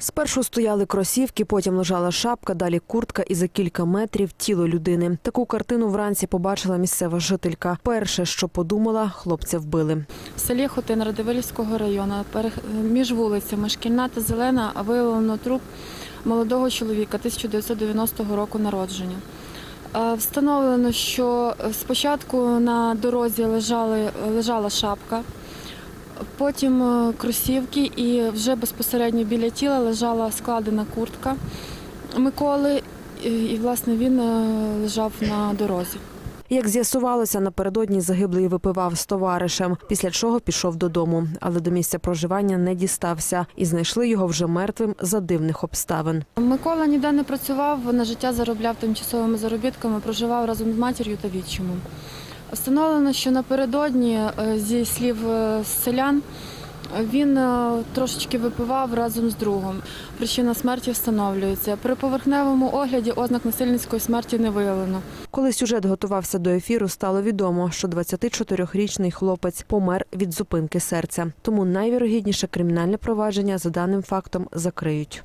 Спершу стояли кросівки, потім лежала шапка, далі куртка і за кілька метрів тіло людини. Таку картину вранці побачила місцева жителька. Перше, що подумала, хлопця вбили. В селі Хотин Радивилівського району між вулицями Шкільна та Зелена виявлено труп молодого чоловіка 1990 року народження. Е, Встановлено, що спочатку на дорозі лежали, лежала шапка, потім е, кросівки і вже безпосередньо біля тіла лежала складена куртка Миколи, і, власне він е, лежав на дорозі. Як з'ясувалося, напередодні загиблий випивав з товаришем, після чого пішов додому, але до місця проживання не дістався і знайшли його вже мертвим за дивних обставин. Микола ніде не працював, на життя заробляв тимчасовими заробітками, проживав разом з матір'ю та відчимом. Встановлено, що напередодні, е, зі слів е, селян, він е, трошечки випивав разом з другом. Причина смерті встановлюється. При поверхневому огляді ознак насильницької смерті не виявлено. Коли сюжет готувався до ефіру, стало відомо, що 24-річний хлопець помер від зупинки серця. Тому найвірогідніше кримінальне провадження за даним фактом закриють.